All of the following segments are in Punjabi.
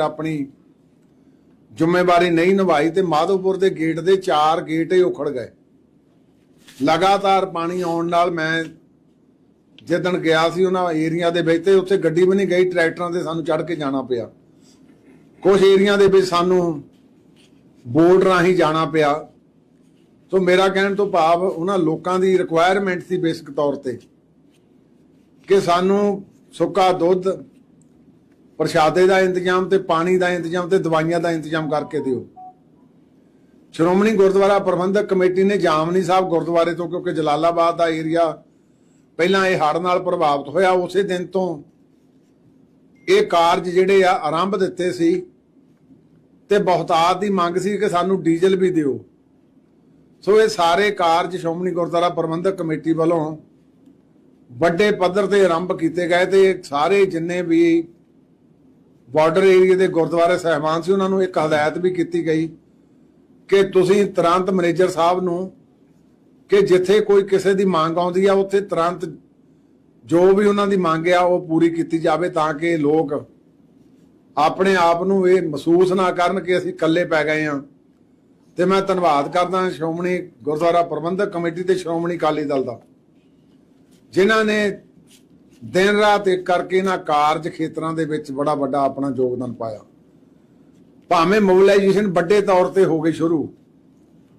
ਆਪਣੀ ਜ਼ਿੰਮੇਵਾਰੀ ਨਹੀਂ ਨਿਭਾਈ ਤੇ ਮਾਧੋਪੁਰ ਦੇ ਗੇਟ ਦੇ ਚਾਰ ਗੇਟ ਹੀ ਉਖੜ ਗਏ। ਲਗਾਤਾਰ ਪਾਣੀ ਆਉਣ ਨਾਲ ਮੈਂ ਜਿੱਦਣ ਗਿਆ ਸੀ ਉਹਨਾਂ ਏਰੀਆ ਦੇ ਵਿੱਚ ਤੇ ਉੱਥੇ ਗੱਡੀ ਵੀ ਨਹੀਂ ਗਈ, ਟਰੈਕਟਰਾਂ ਤੇ ਸਾਨੂੰ ਚੜ ਕੇ ਜਾਣਾ ਪਿਆ। ਕੁਝ ਏਰੀਆ ਦੇ ਵਿੱਚ ਸਾਨੂੰ ਬੋਰਡ ਰਾਹੀਂ ਜਾਣਾ ਪਿਆ। ਸੋ ਮੇਰਾ ਕਹਿਣ ਤੋਂ ਭਾਵ ਉਹਨਾਂ ਲੋਕਾਂ ਦੀ ਰਿਕੁਆਇਰਮੈਂਟ ਸੀ ਬੇਸਿਕ ਤੌਰ ਤੇ ਕਿ ਸਾਨੂੰ ਸੁੱਕਾ ਦੁੱਧ ਪ੍ਰਸ਼ਾਦੇ ਦਾ ਇੰਤਜ਼ਾਮ ਤੇ ਪਾਣੀ ਦਾ ਇੰਤਜ਼ਾਮ ਤੇ ਦਵਾਈਆਂ ਦਾ ਇੰਤਜ਼ਾਮ ਕਰਕੇ ਦਿਓ। ਸ਼੍ਰੋਮਣੀ ਗੁਰਦੁਆਰਾ ਪ੍ਰਬੰਧਕ ਕਮੇਟੀ ਨੇ ਜਾਮਨੀ ਸਾਹਿਬ ਗੁਰਦੁਆਰੇ ਤੋਂ, ਕਿਉਂਕਿ ਜਲਾਲਾਬਾਦ ਦਾ ਏਰੀਆ ਪਹਿਲਾਂ ਇਹ ਹੜ੍ਹ ਨਾਲ ਪ੍ਰਭਾਵਿਤ ਹੋਇਆ, ਉਸੇ ਦਿਨ ਤੋਂ ਇਹ ਕਾਰਜ ਜਿਹੜੇ ਆ ਆਰੰਭ ਦਿੱਤੇ ਸੀ ਤੇ ਬਹੁਤਾਤ ਦੀ ਮੰਗ ਸੀ ਕਿ ਸਾਨੂੰ ਡੀਜ਼ਲ ਵੀ ਦਿਓ। ਸੋ ਇਹ ਸਾਰੇ ਕਾਰਜ ਸ਼੍ਰੋਮਣੀ ਗੁਰਦੁਆਰਾ ਪ੍ਰਬੰਧਕ ਕਮੇਟੀ ਵੱਲੋਂ ਵੱਡੇ ਪੱਧਰ ਤੇ ਆਰੰਭ ਕੀਤੇ ਗਏ ਤੇ ਸਾਰੇ ਜਿੰਨੇ ਵੀ ਬਾਰਡਰ ਏਰੀਆ ਦੇ ਗੁਰਦੁਆਰੇ ਸਹਿਬਾਨ ਸੀ, ਉਹਨਾਂ ਨੂੰ ਇੱਕ ਹਦਾਇਤ ਵੀ ਕੀਤੀ ਗਈ ਕਿ ਤੁਸੀਂ ਤੁਰੰਤ ਮੈਨੇਜਰ ਸਾਹਿਬ ਨੂੰ ਕਿ ਜਿੱਥੇ ਕੋਈ ਕਿਸੇ ਦੀ ਮੰਗ ਆਉਂਦੀ ਆ, ਉੱਥੇ ਤੁਰੰਤ ਜੋ ਵੀ ਉਹਨਾਂ ਦੀ ਮੰਗ ਆ, ਉਹ ਪੂਰੀ ਕੀਤੀ ਜਾਵੇ ਤਾਂ ਕਿ ਲੋਕ ਆਪਣੇ ਆਪ ਨੂੰ ਇਹ ਮਹਿਸੂਸ ਨਾ ਕਰਨ ਕਿ ਅਸੀਂ ਇਕੱਲੇ ਪੈ ਗਏ ਆ ਤੇ ਮੈਂ ਧੰਨਵਾਦ ਕਰਦਾ ਸ਼੍ਰੋਮਣੀ ਗੁਰਦੁਆਰਾ ਪ੍ਰਬੰਧਕ ਕਮੇਟੀ ਤੇ ਸ਼੍ਰੋਮਣੀ ਅਕਾਲੀ ਦਲ ਦਾ, ਜਿਨ੍ਹਾਂ ਨੇ ਦਿਨ ਰਾਤ ਇੱਕ ਕਰਕੇ ਇਹਨਾਂ ਕਾਰਜ ਖੇਤਰਾਂ ਦੇ ਵਿੱਚ ਬੜਾ ਵੱਡਾ ਆਪਣਾ ਯੋਗਦਾਨ ਪਾਇਆ। ਭਾਵੇਂ ਮੋਬਿਲਾਈਜੇਸ਼ਨ ਵੱਡੇ ਤੌਰ ਤੇ ਹੋ ਗਈ ਸ਼ੁਰੂ,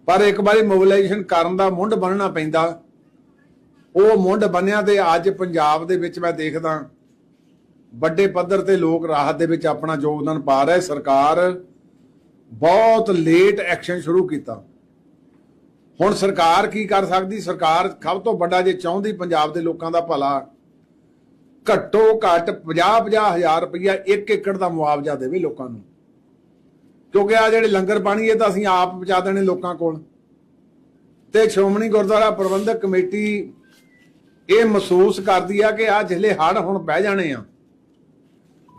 ਪਰ ਇੱਕ ਵਾਰੀ ਮੋਬਿਲਾਈਜੇਸ਼ਨ ਕਰਨ ਦਾ ਮੁੰਡ ਬਣਨਾ ਪੈਂਦਾ। ਉਹ ਮੁੰਡ ਬਣਿਆ ਤੇ ਅੱਜ ਪੰਜਾਬ ਦੇ ਵਿੱਚ ਮੈਂ ਦੇਖਦਾ ਵੱਡੇ ਪੱਧਰ ਤੇ ਲੋਕ ਰਾਹਤ ਦੇ ਵਿੱਚ ਆਪਣਾ ਯੋਗਦਾਨ ਪਾ ਰਹੇ। ਸਰਕਾਰ ਬਹੁਤ ਲੇਟ ਐਕਸ਼ਨ ਸ਼ੁਰੂ ਕੀਤਾ। ਹੁਣ ਸਰਕਾਰ ਕੀ ਕਰ ਸਕਦੀ? ਸਰਕਾਰ ਸਭ ਤੋਂ ਵੱਡਾ ਜੇ ਚਾਹੁੰਦੀ, ਪੰਜਾਬ ਦੇ ਲੋਕਾਂ ਦਾ ਭਲਾ। ਘੱਟੋ ਘੱਟ 50-50 ਹਜ਼ਾਰ ਰੁਪਇਆ ਇੱਕ ਏਕੜ ਦਾ ਮੁਆਵਜ਼ਾ ਦੇਵੇ ਲੋਕਾਂ ਨੂੰ। ਕਿਉਂਕਿ ਆ ਜਿਹੜੇ ਲੰਗਰ ਪਾਣੀ ਇਹ ਤਾਂ ਅਸੀਂ ਆਪ ਪਹੁੰਚਾ ਦੇਣੇ ਲੋਕਾਂ ਕੋਲ। ਤੇ ਸ਼੍ਰੋਮਣੀ ਗੁਰਦੁਆਰਾ ਪ੍ਰਬੰਧਕ ਕਮੇਟੀ ਇਹ ਮਹਿਸੂਸ ਕਰਦੀ ਆ ਕਿ ਆ ਜਿਹੜੇ ਹੜ ਹੁਣ ਬਹਿ ਜਾਣੇ ਆ।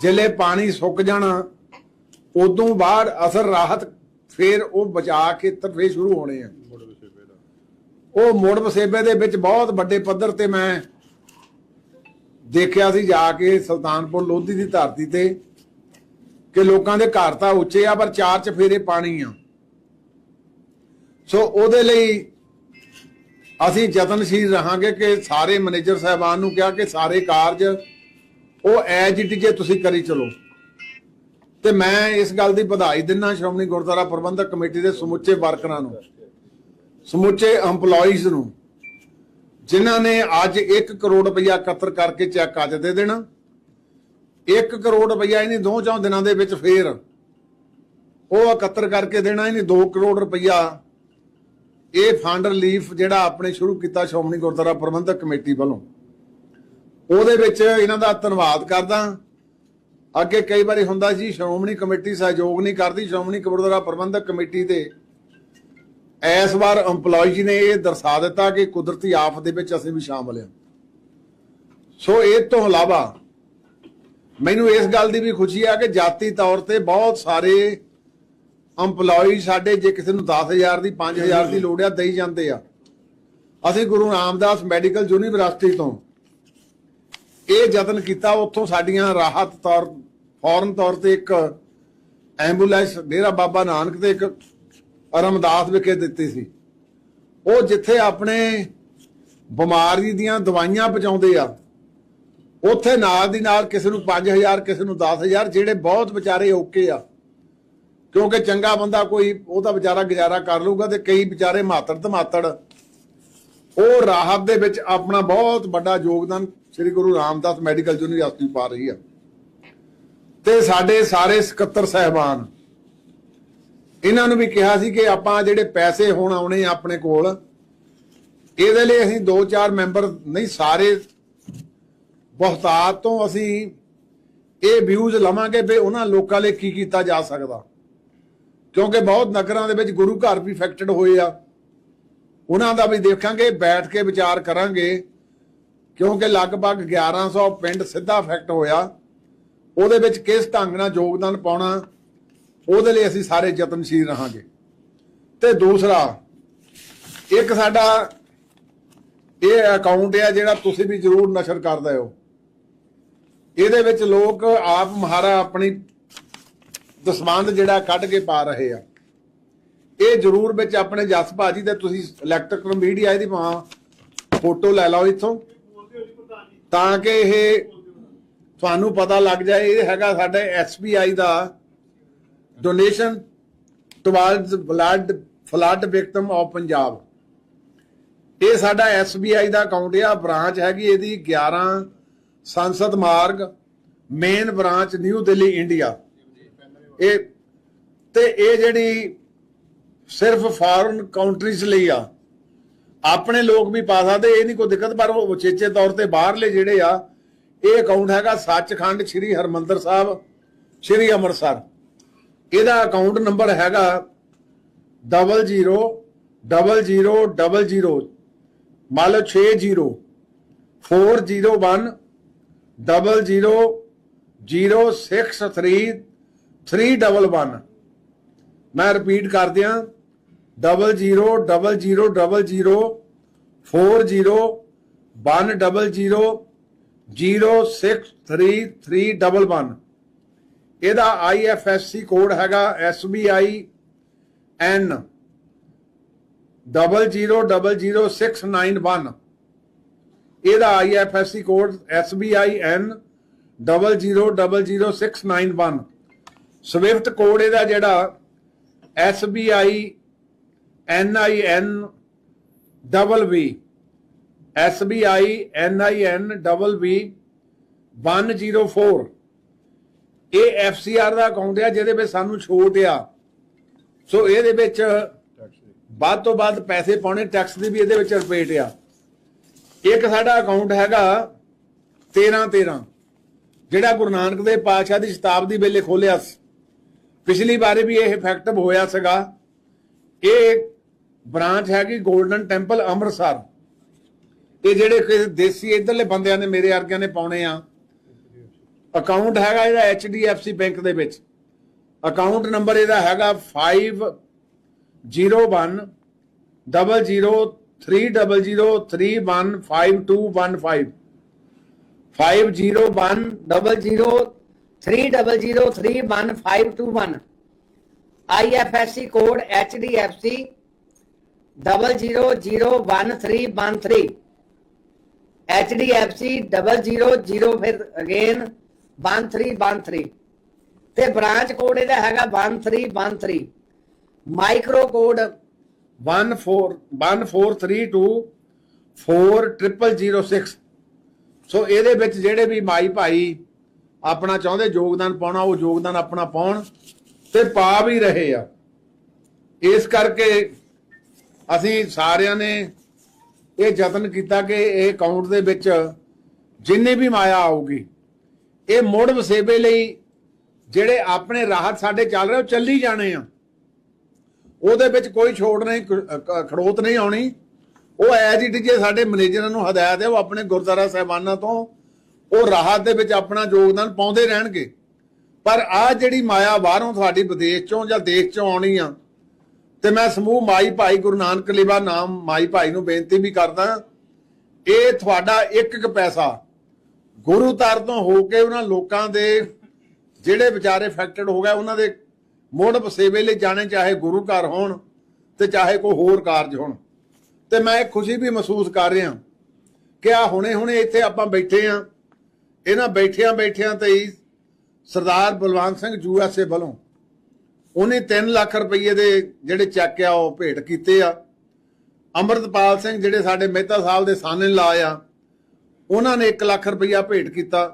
ਜਿਹੜੇ ਪਾਣੀ ਸੁੱਕ ਜਾਣਾ ਉਦੋਂ ਬਾਅਦ ਅਸਰ ਰਾਹਤ ਫਿਰ ਉਹ ਬਚਾ ਕੇ ਫੇਰ ਸ਼ੁਰੂ ਹੋਣੇ ਆ। ਉਹ ਮੋੜ ਵਸੇਬੇ ਦੇ ਵਿੱਚ ਬਹੁਤ ਵੱਡੇ ਪੱਧਰ ਤੇ ਮੈਂ ਦੇਖਿਆ ਸੀ ਜਾ ਕੇ ਸੁਲਤਾਨਪੁਰ ਲੋਧੀ ਦੀ ਧਰਤੀ ਤੇ ਕਿ ਲੋਕਾਂ ਦੇ ਘਰ ਤਾਂ ਉੱਚੇ ਆ, ਪਰ ਚਾਰ ਚਫੇਰੇ ਪਾਣੀ ਆ। ਸੋ ਉਹਦੇ ਲਈ ਅਸੀਂ ਯਤਨਸ਼ੀਲ ਰਹਾਂਗੇ ਕਿ ਸਾਰੇ ਮੈਨੇਜਰ ਸਾਹਿਬਾਨ ਨੂੰ ਕਿਹਾ ਕਿ ਸਾਰੇ ਕਾਰਜ ਉਹ ਐਜ ਇਟ ਜੇ ਤੁਸੀਂ ਕਰੀ ਚਲੋ। ਤੇ ਮੈਂ ਇਸ ਗੱਲ ਦੀ ਵਧਾਈ ਦਿੰਦਾ ਸ਼੍ਰੋਮਣੀ ਗੁਰਦੁਆਰਾ ਪ੍ਰਬੰਧਕ ਕਮੇਟੀ ਦੇ ਸਮੁੱਚੇ ਵਰਕਰਾਂ ਨੂੰ, ਸਮੁੱਚੇ EMPLOYEES ਨੂੰ। ਜਿਨ੍ਹਾਂ ਨੇ ਅੱਜ 1 ਕਰੋੜ ਰੁਪਇਆ ਇਕੱਤਰ ਕਰਕੇ ਚੈੱਕ ਅੱਜ ਦੇ ਦੇਣਾ। 1 ਕਰੋੜ ਰੁਪਇਆ ਇਹਨੇ ਦੋ ਚੌਂ ਦਿਨਾਂ ਦੇ ਵਿੱਚ ਫੇਰ ਉਹ ਇਕੱਤਰ ਕਰਕੇ ਦੇਣਾ, ਇਹਨੇ 2 ਕਰੋੜ ਰੁਪਇਆ ਇਹ ਫੰਡ ਰਿਲੀਫ ਜਿਹੜਾ ਆਪਣੇ ਸ਼ੁਰੂ ਕੀਤਾ ਸ਼੍ਰੋਮਣੀ ਗੁਰਦੁਆਰਾ ਪ੍ਰਬੰਧਕ ਕਮੇਟੀ ਵੱਲੋਂ। ਉਹਦੇ ਵਿੱਚ ਇਹਨਾਂ ਦਾ ਧੰਨਵਾਦ ਕਰਦਾ। ਅੱਗੇ ਕਈ ਵਾਰੀ ਹੁੰਦਾ ਜੀ ਸ਼੍ਰੋਮਣੀ ਕਮੇਟੀ ਸਹਿਯੋਗ ਨਹੀਂ ਕਰਦੀ, ਸ਼੍ਰੋਮਣੀ ਗੁਰਦੁਆਰਾ ਪ੍ਰਬੰਧਕ ਕਮੇਟੀ ਦੇ ਇਸ ਵਾਰ EMPLOYEE ਨੇ ਇਹ ਦਰਸਾ ਦਿੱਤਾ ਕਿ ਕੁਦਰਤੀ ਆਫਤ ਦੇ ਵਿੱਚ ਅਸੀਂ ਵੀ ਸ਼ਾਮਲ ਹਾਂ। ਸੋ ਇਹ ਤੋਂ ਇਲਾਵਾ ਮੈਨੂੰ ਇਸ ਗੱਲ ਦੀ ਵੀ ਖੁਸ਼ੀ ਆ ਕਿ ਜਾਤੀ ਤੌਰ ਤੇ ਬਹੁਤ ਸਾਰੇ EMPLOYEE ਸਾਡੇ ਜੇ ਕਿਸੇ ਨੂੰ 10000 ਦੀ 5000 ਦੀ ਲੋੜ ਆ, ਦੇਈ ਜਾਂਦੇ ਆ। ਅਸੀਂ ਗੁਰੂ ਰਾਮਦਾਸ ਮੈਡੀਕਲ ਯੂਨੀਵਰਸਿਟੀ ਤੋਂ ਇਹ ਯਤਨ ਕੀਤਾ, ਉੱਥੋਂ ਸਾਡੀਆਂ ਰਾਹਤ ਤੌਰ, ਫੌਰਨ ਤੌਰ ਤੇ ਇੱਕ ਐਂਬੂਲੈਂਸ, ਡੇਰਾ ਬਾਬਾ ਨਾਨਕ ਤੇ ਇੱਕ ਰਮਦਾਸ ਵਿਖੇ ਦਿੱਤੀ ਸੀ। ਉਹ ਜਿੱਥੇ ਆਪਣੇ ਬਿਮਾਰੀ ਦੀਆਂ ਦਵਾਈਆਂ ਪਹੁੰਚਾਉਂਦੇ ਆ, ਉੱਥੇ ਨਾਲ ਦੀ ਨਾਲ ਕਿਸੇ ਨੂੰ 5000 ਕਿਸੇ ਨੂੰ 10000 ਜਿਹੜੇ ਬਹੁਤ ਵਿਚਾਰੇ ਓਕੇ ਆ। ਕਿਉਂਕਿ ਚੰਗਾ ਬੰਦਾ ਕੋਈ ਉਹਦਾ ਵਿਚਾਰਾ ਗੁਜ਼ਾਰਾ ਕਰ ਲੂਗਾ ਤੇ ਕਈ ਵਿਚਾਰੇ ਮਾਤੜ ਧਮਾਤੜ ਉਹ ਰਾਹਤ ਦੇ ਵਿੱਚ ਆਪਣਾ ਬਹੁਤ ਵੱਡਾ ਯੋਗਦਾਨ ਸ੍ਰੀ ਗੁਰੂ ਰਾਮਦਾਸ ਮੈਡੀਕਲ ਯੂਨੀਵਰਸਿਟੀ ਪਾ ਰਹੀ ਆ। ਤੇ ਸਾਡੇ ਸਾਰੇ ਸਕੱਤਰ ਸਹਿਬਾਨ ਇਹਨਾਂ ਨੂੰ ਵੀ ਕਿਹਾ ਸੀ ਕਿ ਆਪਾਂ ਜਿਹੜੇ ਪੈਸੇ ਹੁਣ ਆਉਣੇ ਆ ਆਪਣੇ ਕੋਲ, ਇਹਦੇ ਲਈ ਅਸੀਂ ਦੋ ਚਾਰ ਮੈਂਬਰ ਨਹੀਂ, ਸਾਰੇ ਬਹੁਤਾਤ ਤੋਂ ਅਸੀਂ ਇਹ ਵਿਊਜ਼ ਲਵਾਂਗੇ ਵੀ ਉਹਨਾਂ ਲੋਕਾਂ ਲਈ ਕੀ ਕੀਤਾ ਜਾ ਸਕਦਾ। ਕਿਉਂਕਿ ਬਹੁਤ ਨਗਰਾਂ ਦੇ ਵਿੱਚ ਗੁਰੂ ਘਰ ਵੀ ਇਫੈਕਟਡ ਹੋਏ ਆ। ਉਹਨਾਂ ਦਾ ਵੀ ਦੇਖਾਂਗੇ, ਬੈਠ ਕੇ ਵਿਚਾਰ ਕਰਾਂਗੇ। ਕਿਉਂਕਿ ਲਗਭਗ 1100 ਪਿੰਡ ਸਿੱਧਾ ਇਫੈਕਟ ਹੋਇਆ। ਉਹਦੇ ਵਿੱਚ ਕਿਸ ਢੰਗ ਨਾਲ ਯੋਗਦਾਨ ਪਾਉਣਾ ਉਹਦੇ ਲਈ ਅਸੀਂ ਸਾਰੇ ਯਤਨਸ਼ੀਲ ਰਹਾਂਗੇ। ਤੇ ਦੂਸਰਾ, ਇੱਕ ਸਾਡਾ ਇਹ ਅਕਾਊਂਟ ਹੈ ਜਿਹੜਾ ਤੁਸੀਂ ਵੀ ਜਰੂਰ ਨਸ਼ਰ ਕਰਦੇ ਹੋ। ਇਹਦੇ ਵਿੱਚ ਲੋਕ ਆਪ ਮਹਾਰਾ ਆਪਣੀ ਦਸਵੰਦ ਜਿਹੜਾ ਕੱਢ ਕੇ ਪਾ ਰਹੇ ਆ। ਇਹ ਜ਼ਰੂਰ ਵਿੱਚ ਆਪਣੇ ਜਸ ਭਾਜੀ ਤੇ ਤੁਸੀਂ ਇਲੈਕਟ੍ਰਿਕਲ ਮੀਡੀਆ ਇਹਦੀ ਮਾਂ ਫੋਟੋ ਲੈ ਲਓ ਇੱਥੋਂ। ਤਾਂ ਕਿ ਇਹ ਤੁਹਾਨੂੰ ਪਤਾ ਲੱਗ ਜਾਏ, ਇਹ ਹੈਗਾ ਸਾਡੇ SBI the donation towards blood flood victim of Punjab ਇਹ ਸਾਡਾ SBI ਦਾ ਅਕਾਊਂਟ ਆ ਬ੍ਰਾਂਚ ਹੈਗੀ ਇਹਦੀ 11 Sansad Marg main branch New Delhi India ਇਹ, ਤੇ ਇਹ ਜਿਹੜੀ ਸਿਰਫ ਫਾਰਨ ਕੰਟਰੀਜ਼ ਲਈ ਆ। ਆਪਣੇ ਲੋਕ ਵੀ ਪਾ ਸਕਦੇ, ਇਹ ਨਹੀਂ ਕੋਈ ਦਿੱਕਤ, ਪਰ ਉਹ ਉਚੇਚੇ ਤੌਰ ਤੇ ਬਾਹਰਲੇ ਜਿਹੜੇ ਆ, ਇਹ ਅਕਾਊਂਟ ਹੈਗਾ ਸੱਚਖੰਡ ਸ੍ਰੀ ਹਰਮੰਦਰ ਸਾਹਿਬ, ਸ੍ਰੀ ਅੰਮ੍ਰਿਤਸਰ। ਇਹਦਾ ਅਕਾਊਂਟ ਨੰਬਰ ਹੈਗਾ 00 0000 ਮੰਨ ਲਓ 60 401 00 063 311 ਮੈਂ ਰਿਪੀਟ ਕਰ ਦਿਆਂ। 000000 40 100 063 ਇਹਦਾ IFSC ਕੋਡ ਹੈਗਾ SBI N 0000691 ਇਹਦਾ IFSC code SBI N 0000691 swift code ਇਹਦਾ ਜਿਹੜਾ SBI NIN double V SBI NIN double V 104 ਇਹ FCR ਦਾ ਅਕਾਊਂਟ ਆ, ਜਿਹਦੇ ਵਿੱਚ ਸਾਨੂੰ ਛੋਟ ਆ। ਸੋ ਇਹਦੇ ਵਿੱਚ ਵੱਧ ਤੋਂ ਵੱਧ ਪੈਸੇ ਪਾਉਣੇ ਟੈਕਸ ਦੀ ਵੀ ਇਹਦੇ ਵਿੱਚ ਰਿਪੇਟ ਆ। ਇੱਕ ਸਾਡਾ ਅਕਾਊਂਟ ਹੈਗਾ 13 13 ਜਿਹੜਾ ਗੁਰੂ ਨਾਨਕ ਦੇਵ ਪਾਤਸ਼ਾਹ ਦੀ ਸ਼ਤਾਬਦੀ ਵੇਲੇ ਖੋਲਿਆ ਸੀ। ਪਿਛਲੀ ਵਾਰੀ ਵੀ ਇਹ ਇਫੈਕਟਿਵ ਹੋਇਆ ਸੀਗਾ। ਇਹ ਬ੍ਰਾਂਚ ਹੈਗੀ 골ਡਨ ਟੈਂਪਲ ਅੰਮ੍ਰਿਤਸਰ। ਇਹ ਜਿਹੜੇ ਕਿ ਦੇਸੀ, ਇਧਰਲੇ ਬੰਦਿਆਂ ਨੇ ਮੇਰੇ ਵਰਗਿਆਂ ਨੇ ਪਾਉਣੇ ਆ। ਅਕਾਊਂਟ ਹੈਗਾ ਇਹਦਾ HDFC ਬੈਂਕ ਦੇ ਵਿੱਚ ਅਕਾਊਂਟ ਨੰਬਰ ਇਹਦਾ ਹੈਗਾ 501 300315215 501 IFSC ਕੋਡ HDFC 0001313 HDFC 000 ਫਿਰ ਅਗੇਨ 300315215 three one three ਤੇ ਬ੍ਰਾਂਚ ਕੋਡ ਇਹਦਾ ਹੈਗਾ 1313 ਮਾਈਕਰੋ ਕੋਡ। 14143240006 ਸੋ ਇਹਦੇ ਵਿੱਚ ਜਿਹੜੇ ਵੀ ਮਾਈ ਭਾਈ ਆਪਣਾ ਚਾਹੁੰਦੇ ਯੋਗਦਾਨ ਪਾਉਣਾ, ਉਹ ਯੋਗਦਾਨ ਆਪਣਾ ਪਾਉਣ ਤੇ ਪਾ ਵੀ ਰਹੇ ਆ। ਇਸ ਕਰਕੇ ਅਸੀਂ ਸਾਰਿਆਂ ਨੇ ਇਹ ਯਤਨ ਕੀਤਾ ਕਿ ਇਹ ਅਕਾਊਂਟ ਦੇ ਵਿੱਚ ਜਿੰਨੀ ਵੀ ਮਾਇਆ ਆਊਗੀ ਇਹ ਮੁੜ ਵਸੇਬੇ ਲਈ ਜਿਹੜੇ ਆਪਣੇ ਰਾਹਤ ਸਾਡੇ ਚੱਲ ਰਹੇ, ਉਹ ਚੱਲੀ ਜਾਣੇ ਆ। ਉਹਦੇ ਵਿੱਚ ਕੋਈ ਛੋਟ ਨਹੀਂ ਖੜੋਤ ਨਹੀਂ ਆਉਣੀ। ਉਹ ਐਜ ਇਟ ਜੇ ਸਾਡੇ ਮੈਨੇਜਰਾਂ ਨੂੰ ਹਦਾਇਤ ਹੈ, ਉਹ ਆਪਣੇ ਗੁਰਦੁਆਰਾ ਸਾਹਿਬਾਨਾਂ ਤੋਂ ਉਹ ਰਾਹਤ ਦੇ ਵਿੱਚ ਆਪਣਾ ਯੋਗਦਾਨ ਪਾਉਂਦੇ ਰਹਿਣਗੇ। ਪਰ ਆ ਜਿਹੜੀ ਮਾਇਆ ਬਾਹਰੋਂ ਤੁਹਾਡੀ ਵਿਦੇਸ਼ ਚੋਂ ਜਾਂ ਦੇਸ਼ ਚੋਂ ਆਉਣੀ ਆ, ਤੇ ਮੈਂ ਸਮੂਹ ਮਾਈ ਭਾਈ ਗੁਰੂ ਨਾਨਕ ਲੇਵਾ ਨਾਮ ਮਾਈ ਭਾਈ ਨੂੰ ਬੇਨਤੀ ਵੀ ਕਰਦਾ, ਇਹ ਤੁਹਾਡਾ ਇੱਕ ਇੱਕ ਪੈਸਾ ਗੁਰੂ ਤਾਰ ਤੋਂ ਹੋ ਕੇ ਉਹਨਾਂ ਲੋਕਾਂ ਦੇ ਜਿਹੜੇ ਵਿਚਾਰੇ ਅਫੈਕਟਡ ਹੋ ਗਏ, ਉਹਨਾਂ ਦੇ ਮੁੜ ਵਸੇਵੇ ਲਈ ਜਾਣੇ, ਚਾਹੇ ਗੁਰੂ ਘਰ ਹੋਣ ਤੇ ਚਾਹੇ ਕੋਈ ਹੋਰ ਕਾਰਜ ਹੋਣ। ਤੇ ਮੈਂ ਖੁਸ਼ੀ ਵੀ ਮਹਿਸੂਸ ਕਰ ਰਿਹਾ ਕਿ ਆ ਹੁਣੇ ਹੁਣੇ ਇੱਥੇ ਆਪਾਂ ਬੈਠੇ ਆ। ਇਹਨਾਂ ਬੈਠਿਆਂ ਬੈਠਿਆਂ ਤੇ ਹੀ ਸਰਦਾਰ ਬਲਵੰਤ ਸਿੰਘ ਯੂਐਸਏ ਵੱਲੋਂ ਉਹਨੇ 3 ਲੱਖ ਰੁਪਏ ਦੇ ਜਿਹੜੇ ਚੈੱਕ ਆ, ਉਹ ਭੇਟ ਕੀਤੇ ਆ। ਅਮਰਤਪਾਲ ਸਿੰਘ ਜਿਹੜੇ ਸਾਡੇ ਮਹਿਤਾ ਸਾਹਿਬ ਦੇ ਸਾਨੇ ਲਾ ਆ ਉਹਨਾਂ ਨੇ 1 ਲੱਖ ਰੁਪਇਆ ਭੇਟ ਕੀਤਾ।